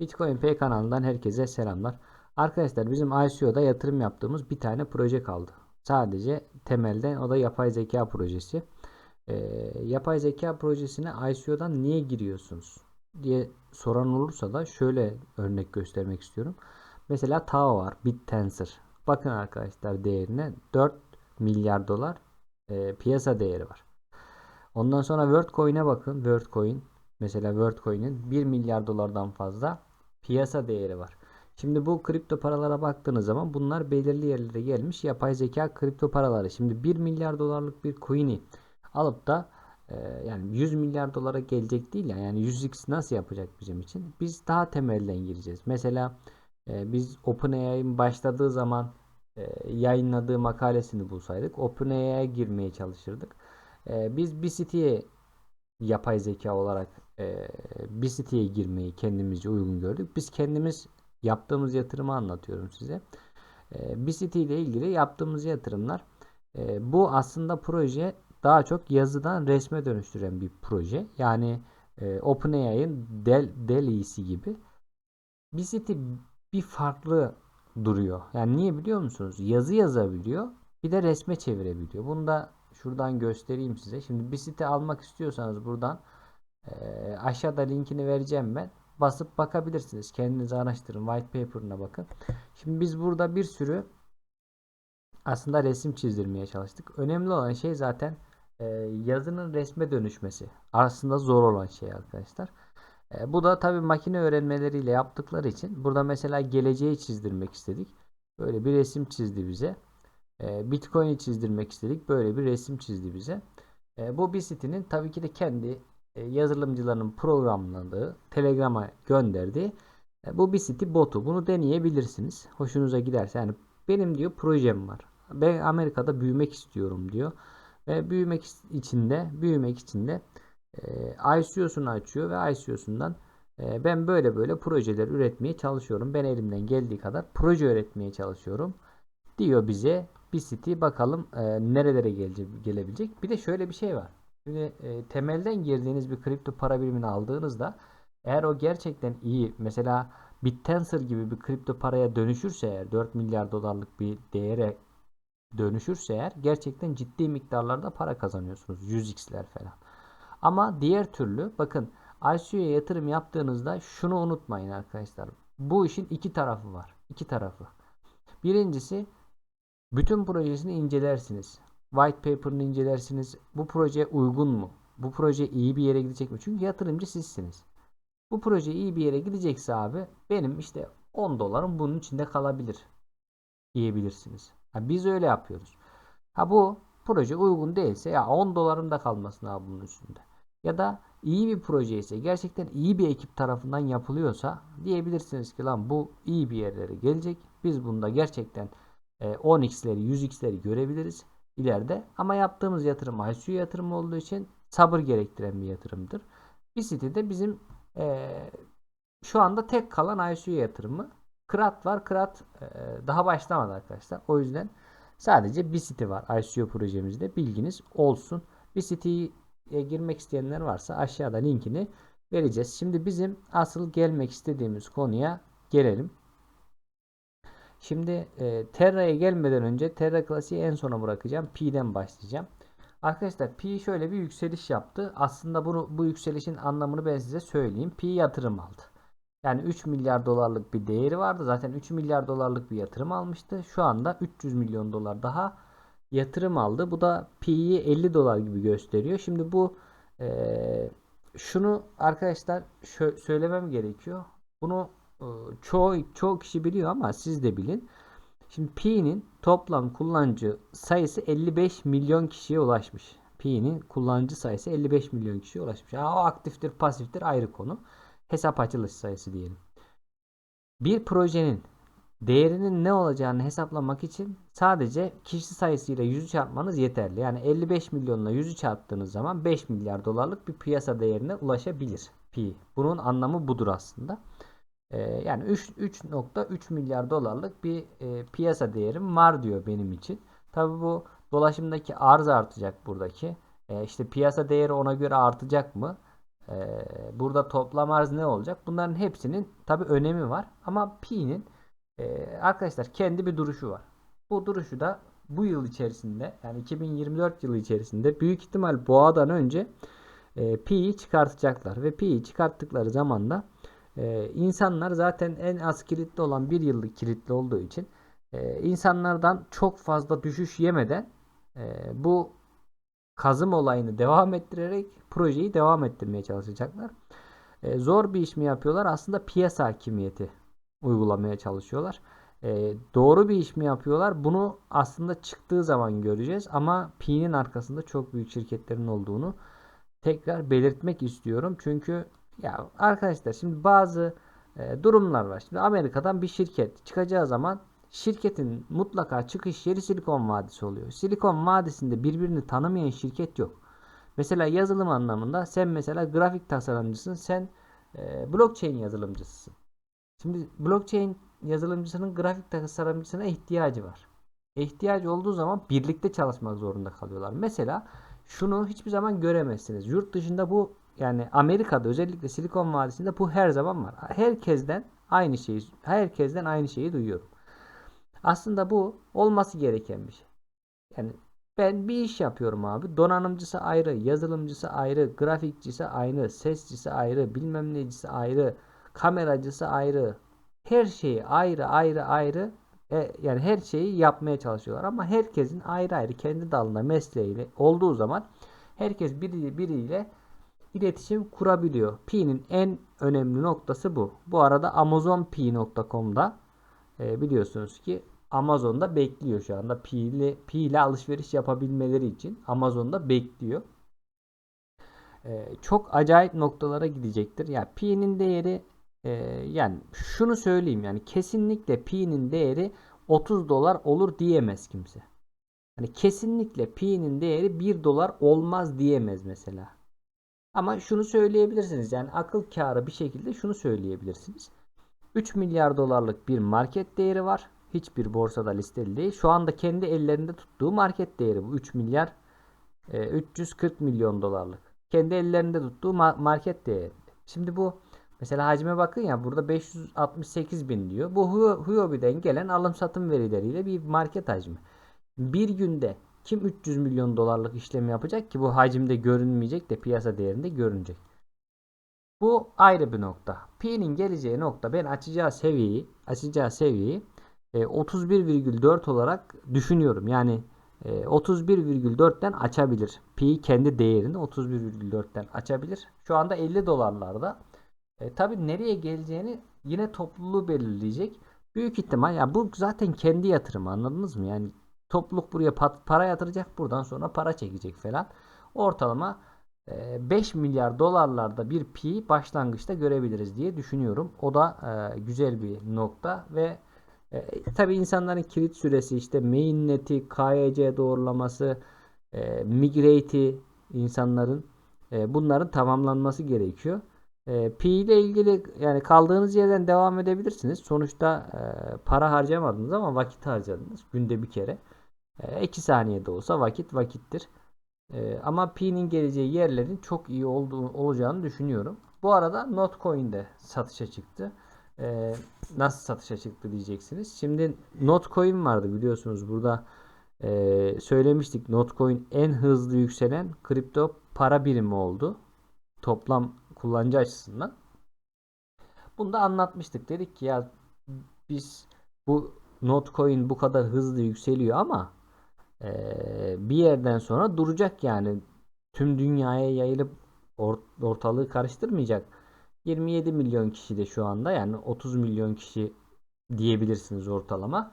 Bitcoin Pay kanalından herkese selamlar. Arkadaşlar bizim ICO'da yatırım yaptığımız bir tane proje kaldı. Sadece temelden o da yapay zeka projesi. Ee, yapay zeka projesine ICO'dan niye giriyorsunuz diye soran olursa da şöyle örnek göstermek istiyorum. Mesela Tao var, BitTensor. Bakın arkadaşlar değerine 4 milyar dolar e, piyasa değeri var. Ondan sonra WorldCoin'e bakın. WorldCoin mesela WorldCoin'in 1 milyar dolardan fazla piyasa değeri var. Şimdi bu kripto paralara baktığınız zaman bunlar belirli yerlere gelmiş yapay zeka kripto paraları. Şimdi 1 milyar dolarlık bir coin'i alıp da e, yani 100 milyar dolara gelecek değil ya yani 100x nasıl yapacak bizim için? Biz daha temelden gireceğiz. Mesela e, biz OpenAI'nin başladığı zaman e, yayınladığı makalesini bulsaydık OpenAI'ye girmeye çalışırdık. E, biz bir yapay zeka olarak e, bir siteye girmeyi kendimizce uygun gördük. Biz kendimiz yaptığımız yatırımı anlatıyorum size. E, bir site ile ilgili yaptığımız yatırımlar e, bu aslında proje daha çok yazıdan resme dönüştüren bir proje. Yani e, OpenAI'ın Del, DALL-E'si gibi bir site bir farklı duruyor. Yani niye biliyor musunuz? Yazı yazabiliyor. Bir de resme çevirebiliyor. Bunu da şuradan göstereyim size. Şimdi bir site almak istiyorsanız buradan e, aşağıda linkini vereceğim ben. Basıp bakabilirsiniz. Kendiniz araştırın. White paper'ına bakın. Şimdi biz burada bir sürü aslında resim çizdirmeye çalıştık. Önemli olan şey zaten e, yazının resme dönüşmesi. Aslında zor olan şey arkadaşlar. E, bu da tabi makine öğrenmeleriyle yaptıkları için burada mesela geleceği çizdirmek istedik. Böyle bir resim çizdi bize. E, Bitcoin'i çizdirmek istedik. Böyle bir resim çizdi bize. E, bu bir sitenin tabii ki de kendi yazılımcıların programladığı Telegram'a gönderdiği e, bu bir site botu. Bunu deneyebilirsiniz. Hoşunuza giderse yani benim diyor projem var. Ben Amerika'da büyümek istiyorum diyor. Ve büyümek için de büyümek için de e, ICO'sunu açıyor ve ICO'sundan e, ben böyle böyle projeler üretmeye çalışıyorum. Ben elimden geldiği kadar proje üretmeye çalışıyorum diyor bize bir site bakalım e, nerelere gelecek, gelebilecek. Bir de şöyle bir şey var. Şimdi e, temelden girdiğiniz bir kripto para birimini aldığınızda eğer o gerçekten iyi mesela BitTensor gibi bir kripto paraya dönüşürse eğer 4 milyar dolarlık bir değere dönüşürse eğer gerçekten ciddi miktarlarda para kazanıyorsunuz. 100x'ler falan. Ama diğer türlü bakın ICO'ya yatırım yaptığınızda şunu unutmayın arkadaşlar. Bu işin iki tarafı var. İki tarafı. Birincisi bütün projesini incelersiniz. White paper'ını incelersiniz. Bu proje uygun mu? Bu proje iyi bir yere gidecek mi? Çünkü yatırımcı sizsiniz. Bu proje iyi bir yere gidecekse abi benim işte 10 dolarım bunun içinde kalabilir diyebilirsiniz. Ha, biz öyle yapıyoruz. Ha bu proje uygun değilse ya 10 dolarım da kalmasın abi bunun üstünde. Ya da iyi bir proje ise gerçekten iyi bir ekip tarafından yapılıyorsa diyebilirsiniz ki lan bu iyi bir yerlere gelecek. Biz bunda gerçekten 10x'leri 100x'leri görebiliriz ileride. Ama yaptığımız yatırım ICO yatırımı olduğu için sabır gerektiren bir yatırımdır. Bir sitede bizim e, şu anda tek kalan ICO yatırımı. Krat var. Krat e, daha başlamadı arkadaşlar. O yüzden sadece bir site var ICO projemizde. Bilginiz olsun. Bir siteye girmek isteyenler varsa aşağıda linkini vereceğiz. Şimdi bizim asıl gelmek istediğimiz konuya gelelim. Şimdi e, Terra'ya gelmeden önce Terra klasiği en sona bırakacağım. Pi'den başlayacağım. Arkadaşlar Pi şöyle bir yükseliş yaptı. Aslında bunu bu yükselişin anlamını ben size söyleyeyim. Pi yatırım aldı. Yani 3 milyar dolarlık bir değeri vardı. Zaten 3 milyar dolarlık bir yatırım almıştı. Şu anda 300 milyon dolar daha yatırım aldı. Bu da Pi'yi 50 dolar gibi gösteriyor. Şimdi bu e, şunu arkadaşlar söylemem gerekiyor. Bunu çoğu çoğu kişi biliyor ama siz de bilin. Şimdi Pi'nin toplam kullanıcı sayısı 55 milyon kişiye ulaşmış. Pi'nin kullanıcı sayısı 55 milyon kişiye ulaşmış. Yani o aktiftir, pasiftir ayrı konu. Hesap açılış sayısı diyelim. Bir projenin değerinin ne olacağını hesaplamak için sadece kişi sayısıyla 100'ü çarpmanız yeterli. Yani 55 milyonla 100'ü çarptığınız zaman 5 milyar dolarlık bir piyasa değerine ulaşabilir. Pi. Bunun anlamı budur aslında. Ee, yani 3.3 milyar dolarlık bir e, piyasa değerim var diyor benim için. Tabi bu dolaşımdaki arz artacak buradaki. E, işte piyasa değeri ona göre artacak mı? Ee, burada toplam arz ne olacak? Bunların hepsinin tabi önemi var. Ama Pi'nin e, arkadaşlar kendi bir duruşu var. Bu duruşu da bu yıl içerisinde yani 2024 yılı içerisinde büyük ihtimal boğadan önce e, Pi'yi çıkartacaklar. Ve Pi'yi çıkarttıkları zaman da e, insanlar zaten en az kilitli olan bir yıllık kilitli olduğu için e, insanlardan çok fazla düşüş yemeden e, bu kazım olayını devam ettirerek projeyi devam ettirmeye çalışacaklar. E, zor bir iş mi yapıyorlar? Aslında piyasa hakimiyeti uygulamaya çalışıyorlar. E, doğru bir iş mi yapıyorlar? Bunu aslında çıktığı zaman göreceğiz. Ama Pi'nin arkasında çok büyük şirketlerin olduğunu tekrar belirtmek istiyorum. Çünkü ya arkadaşlar şimdi bazı e, durumlar var. Şimdi Amerika'dan bir şirket çıkacağı zaman şirketin mutlaka çıkış yeri Silikon Vadisi oluyor. Silikon Vadisi'nde birbirini tanımayan şirket yok. Mesela yazılım anlamında sen mesela grafik tasarımcısın, sen e, blockchain yazılımcısısın. Şimdi blockchain yazılımcısının grafik tasarımcısına ihtiyacı var. İhtiyacı olduğu zaman birlikte çalışmak zorunda kalıyorlar. Mesela şunu hiçbir zaman göremezsiniz. Yurt dışında bu yani Amerika'da özellikle Silikon Vadisi'nde bu her zaman var. Herkesten aynı şeyi herkesten aynı şeyi duyuyorum. Aslında bu olması gereken bir şey. Yani ben bir iş yapıyorum abi. Donanımcısı ayrı, yazılımcısı ayrı, grafikçisi ayrı, sescisi ayrı, bilmem necisi ayrı, kameracısı ayrı. Her şeyi ayrı ayrı ayrı e, yani her şeyi yapmaya çalışıyorlar ama herkesin ayrı ayrı kendi dalında mesleğiyle olduğu zaman herkes biri biriyle iletişim kurabiliyor. Pi'nin en önemli noktası bu. Bu arada amazonpi.com'da e, biliyorsunuz ki Amazon'da bekliyor şu anda. Pi ile, Pi ile alışveriş yapabilmeleri için Amazon'da bekliyor. Ee, çok acayip noktalara gidecektir. Ya yani Pi'nin değeri e, yani şunu söyleyeyim yani kesinlikle Pi'nin değeri 30 dolar olur diyemez kimse. Hani kesinlikle Pi'nin değeri 1 dolar olmaz diyemez mesela. Ama şunu söyleyebilirsiniz yani akıl kârı bir şekilde şunu söyleyebilirsiniz. 3 milyar dolarlık bir market değeri var hiçbir borsada listeli değil. Şu anda kendi ellerinde tuttuğu market değeri bu 3 milyar e, 340 milyon dolarlık. Kendi ellerinde tuttuğu market değeri. Şimdi bu mesela hacme bakın ya burada 568 bin diyor. Bu Huobi'den gelen alım satım verileriyle bir market hacmi. Bir günde kim 300 milyon dolarlık işlem yapacak ki bu hacimde görünmeyecek de piyasa değerinde görünecek. Bu ayrı bir nokta. Pi'nin geleceği nokta ben açacağı seviyeyi, açacağı seviyeyi 31,4 e, olarak düşünüyorum. Yani 31,4'ten e, açabilir. Pi kendi değerini 31,4'ten açabilir. Şu anda 50 dolarlarda. E, Tabi nereye geleceğini yine topluluğu belirleyecek. Büyük ihtimal ya bu zaten kendi yatırımı anladınız mı? Yani topluluk buraya para yatıracak buradan sonra para çekecek falan. Ortalama 5 milyar dolarlarda bir pi başlangıçta görebiliriz diye düşünüyorum. O da güzel bir nokta ve e, tabii insanların kilit süresi işte mainnet'i, KYC doğrulaması, e, migrate'i insanların e, bunların tamamlanması gerekiyor. E, Pi ile ilgili yani kaldığınız yerden devam edebilirsiniz. Sonuçta e, para harcamadınız ama vakit harcadınız. Günde bir kere. 2 e, saniyede olsa vakit vakittir. E, ama Pi'nin geleceği yerlerin çok iyi olduğu, olacağını düşünüyorum. Bu arada Notcoin de satışa çıktı e, nasıl satışa çıktı diyeceksiniz. Şimdi Notcoin vardı biliyorsunuz burada e, söylemiştik. Notcoin en hızlı yükselen kripto para birimi oldu. Toplam kullanıcı açısından. Bunu da anlatmıştık. Dedik ki ya biz bu Notcoin bu kadar hızlı yükseliyor ama e, bir yerden sonra duracak yani. Tüm dünyaya yayılıp ortalığı karıştırmayacak 27 milyon kişi de şu anda yani 30 milyon kişi diyebilirsiniz ortalama.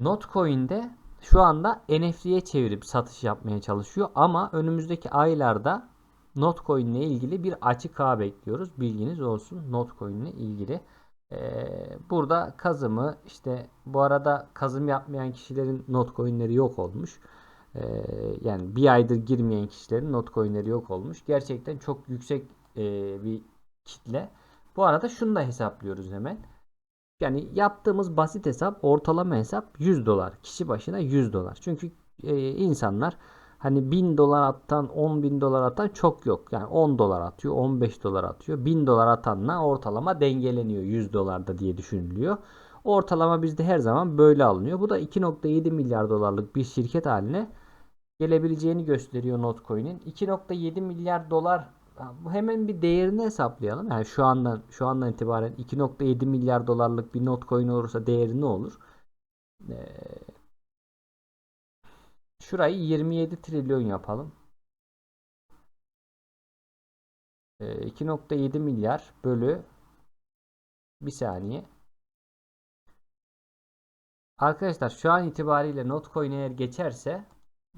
Notcoin'de şu anda NFT'ye çevirip satış yapmaya çalışıyor ama önümüzdeki aylarda Notcoin ile ilgili bir açık ağ bekliyoruz. Bilginiz olsun Notcoin ile ilgili. Ee, burada kazımı işte bu arada kazım yapmayan kişilerin Notcoin'leri yok olmuş. Ee, yani bir aydır girmeyen kişilerin Notcoin'leri yok olmuş. Gerçekten çok yüksek e, bir kitle. Bu arada şunu da hesaplıyoruz hemen. Yani yaptığımız basit hesap ortalama hesap 100 dolar. Kişi başına 100 dolar. Çünkü e, insanlar Hani 1000 dolar atan 10 bin dolar atan çok yok. Yani 10 dolar atıyor 15 dolar atıyor. 1000 dolar atanla ortalama dengeleniyor 100 dolarda diye düşünülüyor. Ortalama bizde her zaman böyle alınıyor. Bu da 2.7 milyar dolarlık bir şirket haline gelebileceğini gösteriyor Notcoin'in. 2.7 milyar dolar hemen bir değerini hesaplayalım. Yani şu andan şu andan itibaren 2.7 milyar dolarlık bir Notcoin olursa değeri ne olur? Ee, şurayı 27 trilyon yapalım. Ee, 2.7 milyar bölü bir saniye. Arkadaşlar şu an itibariyle Notcoin eğer geçerse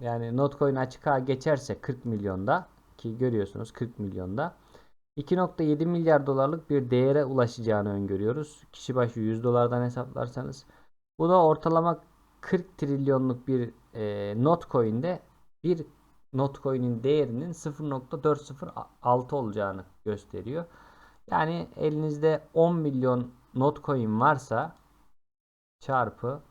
yani Notcoin açık ağa geçerse 40 milyonda ki görüyorsunuz 40 milyonda 2.7 milyar dolarlık bir değere ulaşacağını öngörüyoruz. Kişi başı 100 dolardan hesaplarsanız. Bu da ortalama 40 trilyonluk bir e, Notcoin'de bir Notcoin'in değerinin 0.406 olacağını gösteriyor. Yani elinizde 10 milyon Notcoin varsa çarpı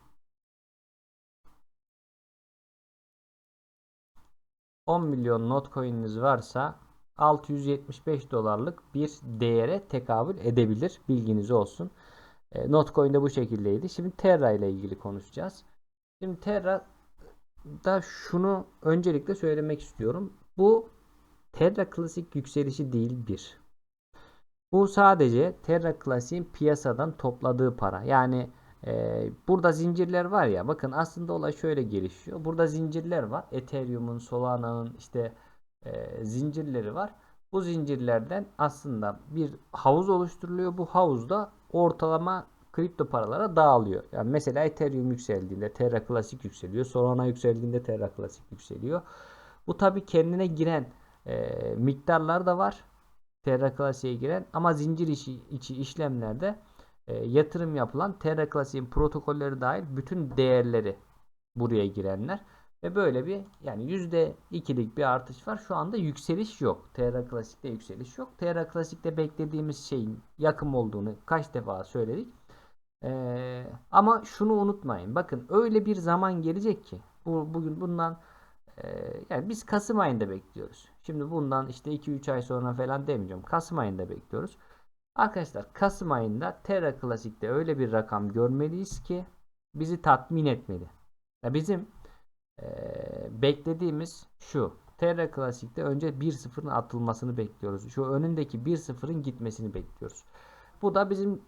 10 milyon Notcoin'iniz varsa 675 dolarlık bir değere tekabül edebilir. Bilginiz olsun. E, Notcoin de bu şekildeydi. Şimdi Terra ile ilgili konuşacağız. Şimdi Terra da şunu öncelikle söylemek istiyorum. Bu Terra klasik yükselişi değil bir. Bu sadece Terra Classic'in piyasadan topladığı para. Yani ee, burada zincirler var ya bakın aslında olay şöyle gelişiyor. Burada zincirler var. Ethereum'un, Solana'nın işte e, zincirleri var. Bu zincirlerden aslında bir havuz oluşturuluyor. Bu havuzda ortalama kripto paralara dağılıyor. Yani mesela Ethereum yükseldiğinde Terra Classic yükseliyor. Solana yükseldiğinde Terra Classic yükseliyor. Bu tabi kendine giren e, miktarlar da var. Terra Classic'e giren ama zincir içi, içi işlemlerde e, yatırım yapılan Terra Classic'in protokolleri dahil bütün değerleri buraya girenler ve böyle bir yani %2'lik bir artış var. Şu anda yükseliş yok. Terra Classic'te yükseliş yok. Terra Classic'te beklediğimiz şeyin yakın olduğunu kaç defa söyledik. Ee, ama şunu unutmayın. Bakın öyle bir zaman gelecek ki bu bugün bundan e, yani biz Kasım ayında bekliyoruz. Şimdi bundan işte 2-3 ay sonra falan demeyeceğim. Kasım ayında bekliyoruz. Arkadaşlar Kasım ayında Terra Classic'te öyle bir rakam görmeliyiz ki bizi tatmin etmeli. Ya bizim e, beklediğimiz şu. Terra Classic'te önce 1-0'ın atılmasını bekliyoruz. Şu önündeki 1-0'ın gitmesini bekliyoruz. Bu da bizim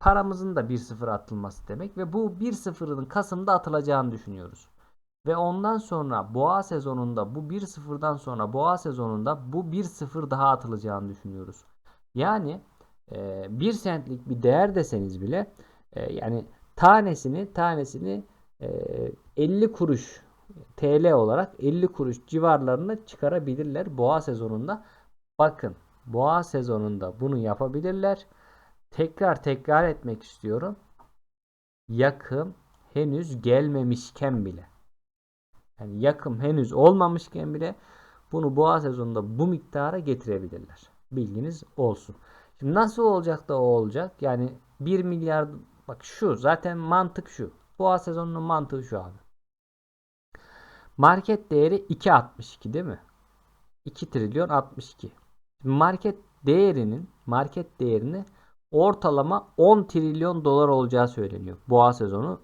paramızın da 1-0 atılması demek ve bu 1-0'ın Kasım'da atılacağını düşünüyoruz. Ve ondan sonra boğa sezonunda bu 1-0'dan sonra boğa sezonunda bu 1-0 daha atılacağını düşünüyoruz. Yani e, 1 centlik bir değer deseniz bile e, yani tanesini tanesini e, 50 kuruş TL olarak 50 kuruş civarlarına çıkarabilirler boğa sezonunda. Bakın boğa sezonunda bunu yapabilirler. Tekrar tekrar etmek istiyorum. Yakım henüz gelmemişken bile yani yakım henüz olmamışken bile bunu boğa sezonunda bu miktara getirebilirler. Bilginiz olsun. Şimdi nasıl olacak da o olacak? Yani 1 milyar bak şu zaten mantık şu. Boğa sezonunun mantığı şu abi. Market değeri 2.62 değil mi? 2 trilyon 62. Market değerinin market değerini ortalama 10 trilyon dolar olacağı söyleniyor. Boğa sezonu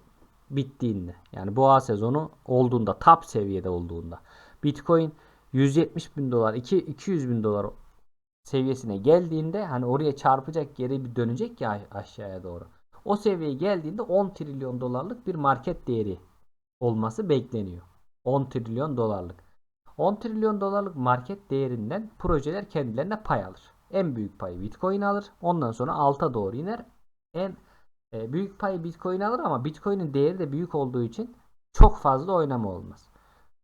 bittiğinde. Yani boğa sezonu olduğunda top seviyede olduğunda. Bitcoin 170 bin dolar 200 bin dolar seviyesine geldiğinde hani oraya çarpacak geri bir dönecek ya aşağıya doğru. O seviyeye geldiğinde 10 trilyon dolarlık bir market değeri olması bekleniyor. 10 trilyon dolarlık. 10 trilyon dolarlık market değerinden projeler kendilerine pay alır. En büyük payı Bitcoin alır. Ondan sonra alta doğru iner. En e, büyük payı Bitcoin alır ama Bitcoin'in değeri de büyük olduğu için çok fazla oynama olmaz.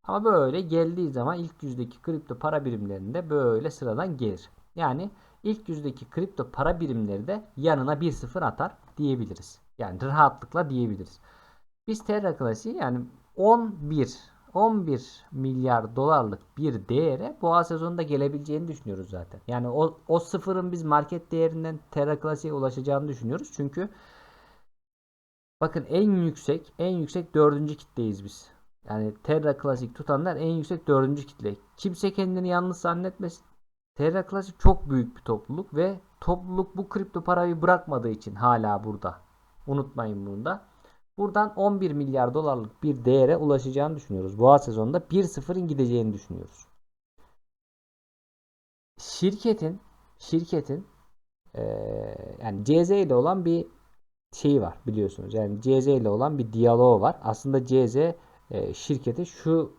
Ama böyle geldiği zaman ilk yüzdeki kripto para birimlerinde böyle sıradan gelir. Yani ilk yüzdeki kripto para birimleri de yanına 1-0 atar diyebiliriz. Yani rahatlıkla diyebiliriz. Biz Terra Classic'i yani 11 11 milyar dolarlık bir değere boğa sezonunda gelebileceğini düşünüyoruz zaten. Yani o, o sıfırın biz market değerinden Terra Classic'e ulaşacağını düşünüyoruz. Çünkü bakın en yüksek en yüksek dördüncü kitleyiz biz. Yani Terra Classic tutanlar en yüksek dördüncü kitle. Kimse kendini yalnız zannetmesin. Terra Classic çok büyük bir topluluk ve topluluk bu kripto parayı bırakmadığı için hala burada. Unutmayın bunu da. Buradan 11 milyar dolarlık bir değere ulaşacağını düşünüyoruz. Boğa sezonunda 1-0'ın gideceğini düşünüyoruz. Şirketin şirketin eee, yani CZ ile olan bir şeyi var biliyorsunuz. Yani CZ ile olan bir diyaloğu var. Aslında CZ e, şirkete şu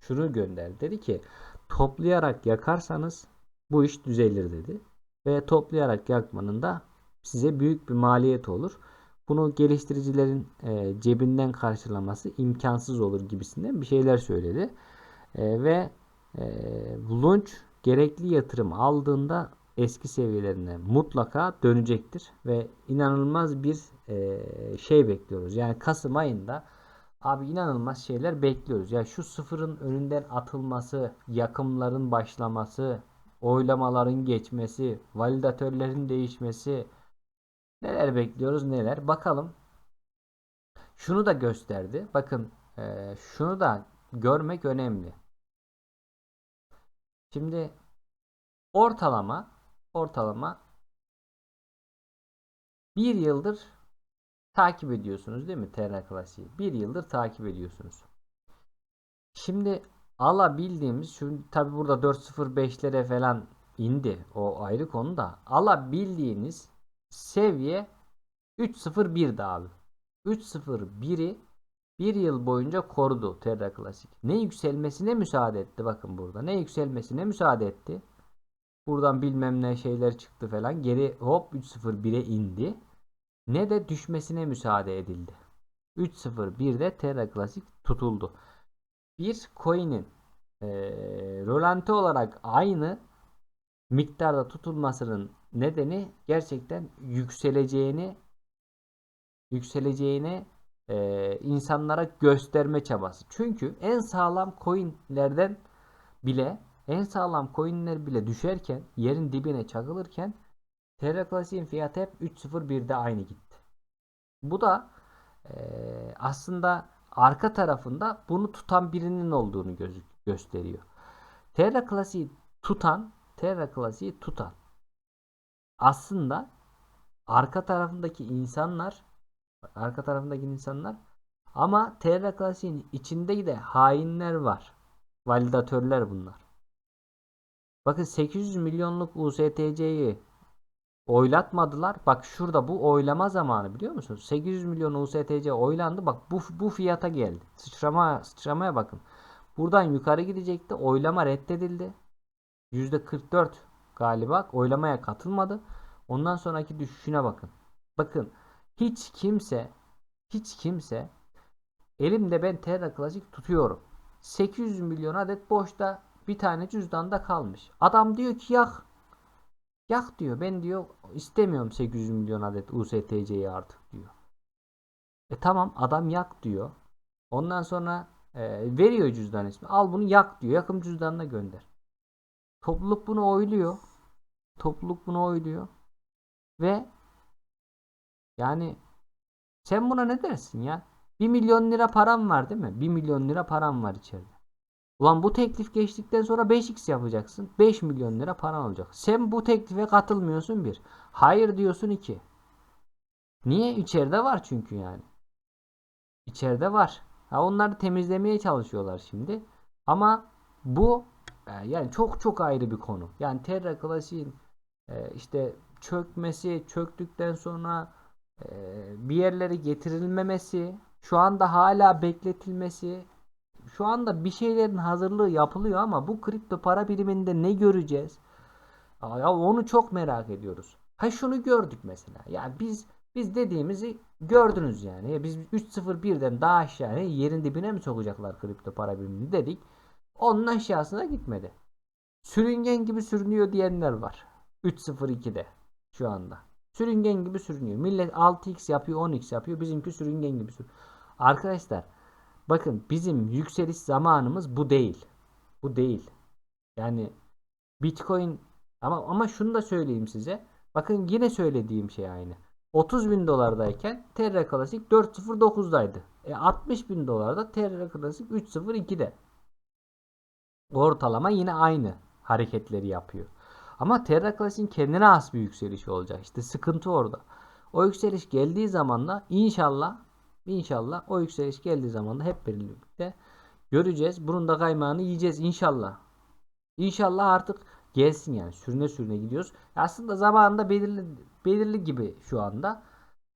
şunu gönderdi. Dedi ki toplayarak yakarsanız bu iş düzelir dedi. Ve toplayarak yakmanın da size büyük bir maliyet olur. Bunu geliştiricilerin e, cebinden karşılaması imkansız olur gibisinden bir şeyler söyledi. E, ve e, Launch gerekli yatırım aldığında eski seviyelerine mutlaka dönecektir ve inanılmaz bir e, şey bekliyoruz. Yani Kasım ayında abi inanılmaz şeyler bekliyoruz. Ya şu sıfırın önünden atılması, yakımların başlaması, oylamaların geçmesi, validatörlerin değişmesi neler bekliyoruz neler bakalım. Şunu da gösterdi. Bakın e, şunu da görmek önemli. Şimdi ortalama ortalama bir yıldır takip ediyorsunuz değil mi Terra Classic'i? Bir yıldır takip ediyorsunuz. Şimdi alabildiğimiz şu tabi burada 4.05'lere falan indi. O ayrı konu da alabildiğiniz seviye 3.01'di abi. 3.01'i bir yıl boyunca korudu Terra Classic. Ne yükselmesine müsaade etti bakın burada. Ne yükselmesine müsaade etti. Buradan bilmem ne şeyler çıktı falan. Geri hop 3.01'e indi. Ne de düşmesine müsaade edildi. 3.01'de Terra Classic tutuldu. Bir coin'in e, rolanti olarak aynı miktarda tutulmasının nedeni gerçekten yükseleceğini yükseleceğini e, insanlara gösterme çabası. Çünkü en sağlam coinlerden bile en sağlam coinler bile düşerken yerin dibine çakılırken Terra Classic'in fiyatı hep 3.01'de aynı gitti. Bu da e, aslında arka tarafında bunu tutan birinin olduğunu göz gösteriyor. Terra Classic'i tutan Terra Classic'i tutan aslında arka tarafındaki insanlar arka tarafındaki insanlar ama Terra Classic'in içinde de hainler var. Validatörler bunlar. Bakın 800 milyonluk USTC'yi oylatmadılar. Bak şurada bu oylama zamanı biliyor musunuz? 800 milyon USTC oylandı. Bak bu bu fiyata geldi. Sıçrama sıçramaya bakın. Buradan yukarı gidecekti. Oylama reddedildi. %44 galiba oylamaya katılmadı. Ondan sonraki düşüşüne bakın. Bakın hiç kimse hiç kimse elimde ben Terra Classic tutuyorum. 800 milyon adet boşta bir tane cüzdanda kalmış. Adam diyor ki yak. Yak diyor. Ben diyor istemiyorum 800 milyon adet USTC'yi artık diyor. E tamam adam yak diyor. Ondan sonra e, veriyor cüzdan ismi. Al bunu yak diyor. Yakım cüzdanına gönder. Topluluk bunu oyluyor. Topluluk bunu oyluyor. Ve yani sen buna ne dersin ya? 1 milyon lira param var değil mi? 1 milyon lira param var içeride. Ulan bu teklif geçtikten sonra 5x yapacaksın. 5 milyon lira paran olacak. Sen bu teklife katılmıyorsun bir. Hayır diyorsun iki. Niye? İçeride var çünkü yani. İçeride var. Ha onları temizlemeye çalışıyorlar şimdi. Ama bu yani çok çok ayrı bir konu. Yani Terra Classic'in e, işte çökmesi, çöktükten sonra e, bir yerlere getirilmemesi, şu anda hala bekletilmesi, şu anda bir şeylerin hazırlığı yapılıyor ama bu kripto para biriminde ne göreceğiz? Ya onu çok merak ediyoruz. Ha şunu gördük mesela. Yani biz biz dediğimizi gördünüz yani. Ya biz 3.01'den daha aşağı yerin dibine mi sokacaklar kripto para birimini dedik. Onun aşağısına gitmedi. Sürüngen gibi sürünüyor diyenler var. 3.02'de şu anda. Sürüngen gibi sürünüyor. Millet 6x yapıyor 10x yapıyor. Bizimki sürüngen gibi sürünüyor. Arkadaşlar bakın bizim yükseliş zamanımız bu değil. Bu değil. Yani Bitcoin ama ama şunu da söyleyeyim size. Bakın yine söylediğim şey aynı. 30 bin dolardayken Terra Classic 4.09'daydı. E 60 bin dolarda Terra Classic 3.02'de. Ortalama yine aynı hareketleri yapıyor. Ama Terra Classic'in kendine has bir yükselişi olacak. İşte sıkıntı orada. O yükseliş geldiği zaman da inşallah inşallah o yükseliş geldiği zaman da hep birlikte göreceğiz. Bunun da kaymağını yiyeceğiz inşallah. İnşallah artık gelsin yani sürüne sürüne gidiyoruz. Aslında zamanında belirli belirli gibi şu anda.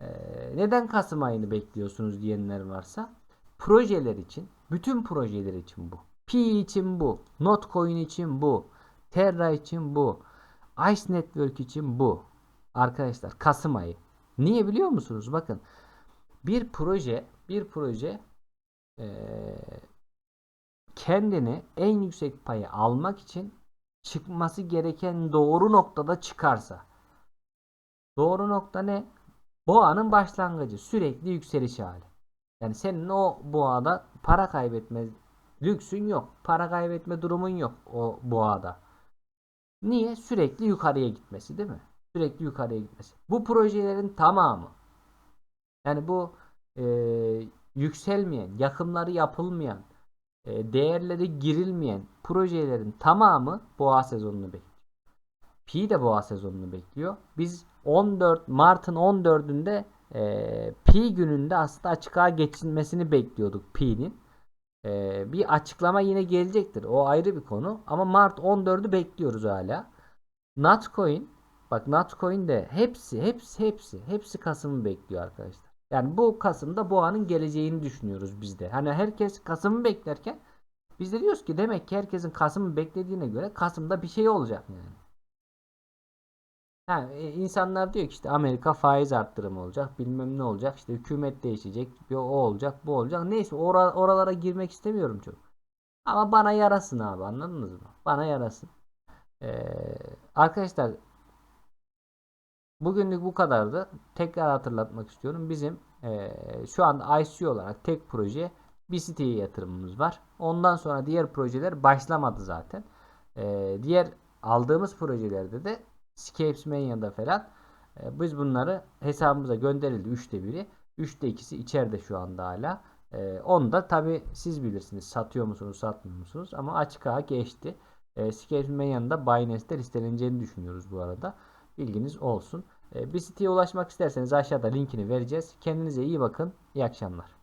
Ee, neden Kasım ayını bekliyorsunuz diyenler varsa projeler için, bütün projeler için bu. Pi için bu, Notcoin için bu, Terra için bu, Ice Network için bu. Arkadaşlar Kasım ayı. Niye biliyor musunuz? Bakın bir proje, bir proje kendini en yüksek payı almak için çıkması gereken doğru noktada çıkarsa. Doğru nokta ne? Boğanın başlangıcı. Sürekli yükseliş hali. Yani senin o boğada para kaybetme lüksün yok. Para kaybetme durumun yok o boğada. Niye? Sürekli yukarıya gitmesi değil mi? Sürekli yukarıya gitmesi. Bu projelerin tamamı yani bu e, yükselmeyen, yakımları yapılmayan, e, değerleri girilmeyen projelerin tamamı boğa sezonunu bekliyor. Pi de boğa sezonunu bekliyor. Biz 14 Mart'ın 14'ünde e, Pi gününde aslında açığa geçilmesini bekliyorduk Pi'nin. E, bir açıklama yine gelecektir. O ayrı bir konu. Ama Mart 14'ü bekliyoruz hala. Notcoin bak Notcoin de hepsi hepsi hepsi hepsi Kasım'ı bekliyor arkadaşlar. Yani bu Kasım'da boğanın geleceğini düşünüyoruz biz de. Hani herkes Kasım'ı beklerken biz de diyoruz ki demek ki herkesin Kasım'ı beklediğine göre Kasım'da bir şey olacak yani. Ha, e, insanlar diyor ki işte Amerika faiz arttırımı olacak bilmem ne olacak işte hükümet değişecek bir o olacak bu olacak neyse ora- oralara girmek istemiyorum çok. Ama bana yarasın abi anladınız mı? Bana yarasın. Ee, arkadaşlar bugünlük bu kadardı. Tekrar hatırlatmak istiyorum. Bizim ee, şu anda ICO olarak tek proje BCT'ye yatırımımız var. Ondan sonra diğer projeler başlamadı zaten. Ee, diğer aldığımız projelerde de Scapes Mania'da falan e, biz bunları hesabımıza gönderildi 3'te 1'i. 3'te 2'si içeride şu anda hala. E, onu da tabi siz bilirsiniz. Satıyor musunuz satmıyor musunuz? Ama açığa geçti. E, Scapes Mania'nın da Binance'de listeleneceğini düşünüyoruz bu arada. Bilginiz olsun. E, bir siteye ulaşmak isterseniz aşağıda linkini vereceğiz. Kendinize iyi bakın. İyi akşamlar.